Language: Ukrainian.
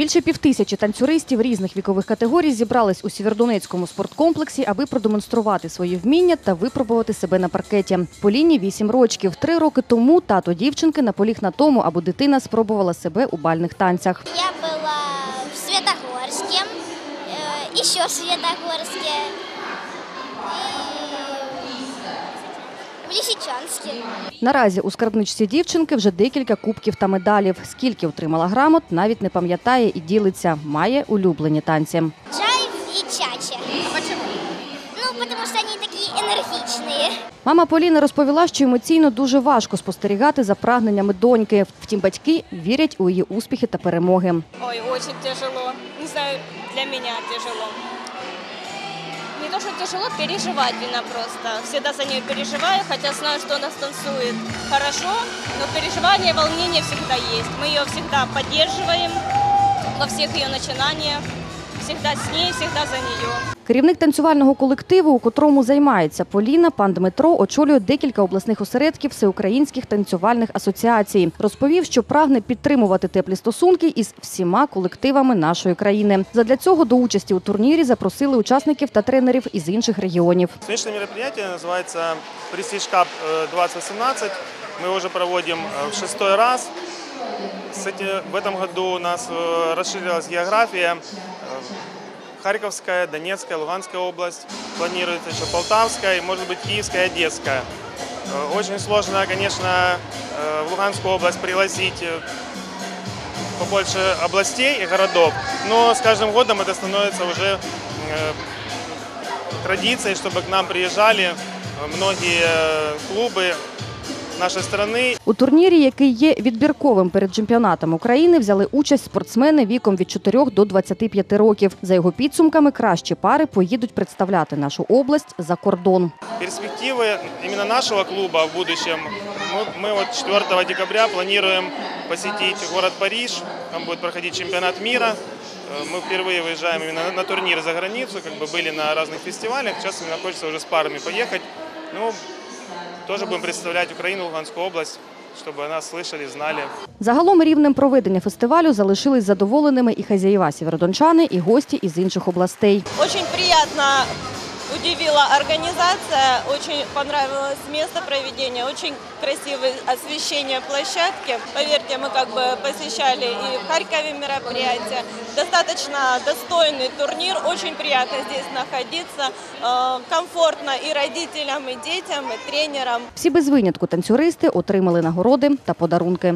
Більше півтисячі танцюристів різних вікових категорій зібрались у Сєвєродонецькому спорткомплексі, аби продемонструвати свої вміння та випробувати себе на паркеті. Поліні 8 років. Три роки тому тато дівчинки наполіг на тому, аби дитина спробувала себе у бальних танцях. Я была в Светогорске, э, еще в Светогорске, и в Наразі у скарбничці дівчинки вже декілька кубків та медалів. Скільки отримала грамот, навіть не пам'ятає і ділиться. Має улюблені танці. Джайв и чача. Почему? Ну, потому что они такие энергичные. Мама Поліни розповіла, що емоційно дуже важко спостерігати за прагненнями доньки. Втім, батьки вірять у її успіхи та перемоги. Ой, очень тяжело. Не знаю, для меня тяжело. То, что тяжело, переживать вина просто. Всегда за нее переживаю, хотя знаю, что она станцует хорошо, но переживание, волнение всегда есть. Мы ее всегда поддерживаем во всех ее начинаниях Всегда с ней, всегда за нее. Керівник танцювального колективу, у котрому займається Поліна, пан Дмитро, очолює декілька обласних осередків всеукраїнських танцювальних асоціацій. Розповів, що прагне підтримувати теплі стосунки із всіма колективами нашої країни. Задля цього до участі у турнірі запросили учасників та тренерів із інших регіонів. Сегодняшнее мероприятие называется Prestige Cup э, 2018. Мы его уже проводим э, в шестой раз. Кстати, в этом году у нас э, расширилась география. Э, Харьковская, Донецкая, Луганская область. Планируется еще Полтавская и, может быть, Киевская, Одесская. Э, Очень сложно, конечно, в Луганскую область пригласить побольше областей и городов, но с каждым годом это становится уже традицией, чтобы к нам приезжали многие клубы нашей страны. У турнірі, який є відбірковим перед чемпіонатом України, взяли участь спортсмени віком від 4 до 25 років. За його підсумками, кращі пари поїдуть представляти нашу область за кордон. Перспективы именно нашего клуба в будущем. Мы, мы вот 4 декабря планируем посетить город Париж. Там будет проходить чемпионат мира. Э, Мы впервые выезжаем именно на, на турнир за границу, как бы были на разных фестивалях. Сейчас именно хочется уже с парами поехать. Ну, тоже будем представлять Украину, Луганскую область, чтобы нас слышали, знали. Загалом рівнем проведення фестивалю залишились задоволеними і хазяїва сєвєродончани, і гості із інших областей. Очень приятно удивила организация, очень понравилось место проведения, очень красивое освещение площадки. Поверьте, мы как бы посещали и в Харькове мероприятия. Достаточно достойный турнир, очень приятно здесь находиться, э, комфортно и родителям, и детям, и тренерам. Всі без винятку танцюристи отримали нагороди та подарунки.